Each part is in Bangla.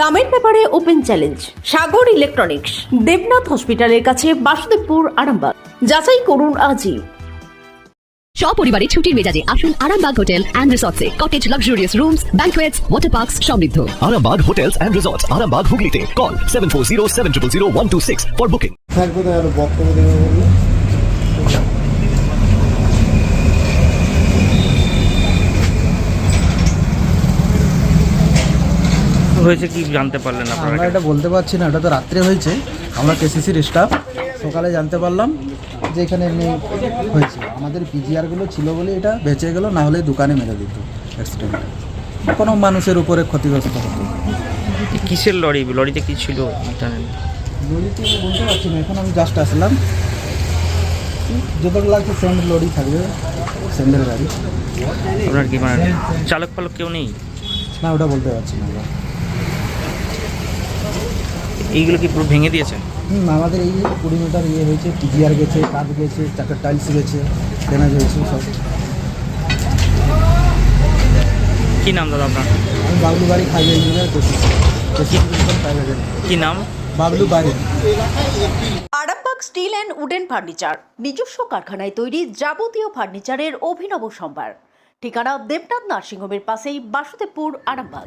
দামের ব্যাপারে open challenge Sagar electronics Debnath হসপিটালের কাছে বাসুদেবপুর আরামবাগ। যাচাই করুন আজই। সপরিবারে ছুটির মেজাজে আসুন Arambagh hotel and রিসর্টসে। Cottage luxurious rooms banquets water parks সমৃদ্ধ। Arambag Hotels and Resorts, Arambag Hooghly Call 740 for booking. Sir কোথায় আরও বক্তব্য দেবে বলল হয়েছে কি জানতে পারলেন আপনারা? আমরা এটা বলতে পারছি না এটা তো রাত্রে হয়েছে। আমরা কেসিসির স্টাফ সকালে জানতে পারলাম যে এখানে এমনি হয়েছে। আমাদের পিজিআরগুলো ছিল বলে এটা বেঁচে গেল না হলে দোকানে মেরে দিত অ্যাক্সিডেন্টে কোনো মানুষের উপরে ক্ষতিগ্রস্ত হতো। কিসের লরি? লরিতে কি ছিল? জানেন লরিতে বলতে পারছি না এখন আমি জাস্ট আসলাম। যতটা লাগছে সেন্ড লরি থাকবে সেন্ডের গাড়ি। আপনার কি মানে চালক পালক কেউ নেই? না ওটা বলতে পারছি না এইগুলো কি পুরো ভেঙে দিয়েছে? হুম আমাদের এই কুড়ি মিটার ইয়ে হয়েছে পিজিআর গেছে কাঠ গেছে চারটা টাইলস গেছে ড্যামেজ হয়েছে সব। কি নাম দাদা আপনার? আমি বাবলু বাড়ি খাইয়ে ইঞ্জিনিয়ার করছি। প্রাইভেট কি নাম? বাবলু বাড়ি। Arambagh steel and wooden furniture নিজস্ব কারখানায় তৈরি যাবতীয় ফার্নিচারের অভিনব সম্ভার। ঠিকানা দেবনাথ নার্সিংহোমের পাশেই বাসুদেবপুর আরামবাগ।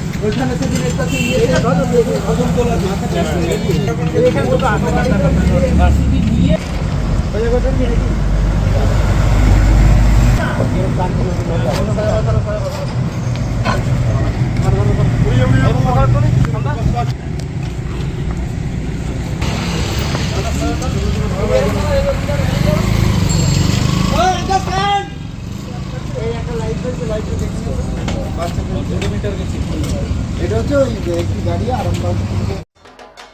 সরাসরি হয়ে যাবে না এটা হচ্ছে ওই একটি গাড়ি আরামবাগ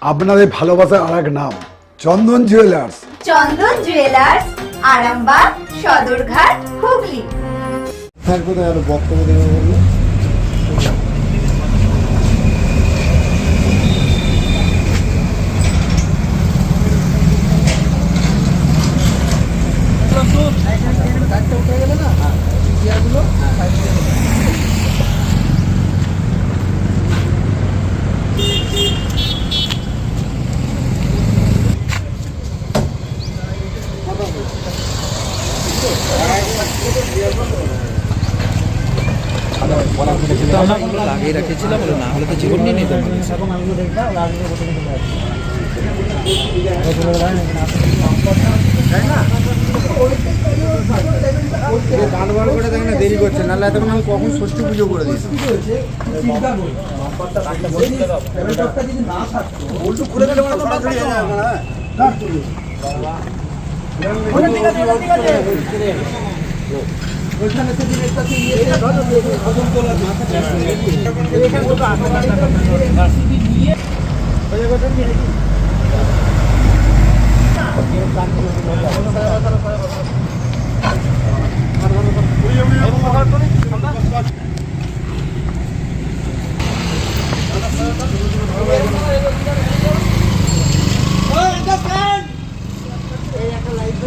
আপনাদের ভালোবাসার আর এক নাম চন্দন জুয়েলার্স চন্দন জুয়েলার্স আরামবাগ সদরঘাট হুগলি। বক্তব্য দেবে লাগিয়ে রেখেছিলাম না হলে তো জীবন নিয়ে নিতে গান বার করে দেখেন দেরি করছে নাহলে এতক্ষণ আমি কখন ষষ্ঠী পুজো করে দিয়েছি বলটু খুলে গেলে মানে সরাসরি হয়ে যাবে না হচ্ছে ওই একটি গাড়ি আরামবাগ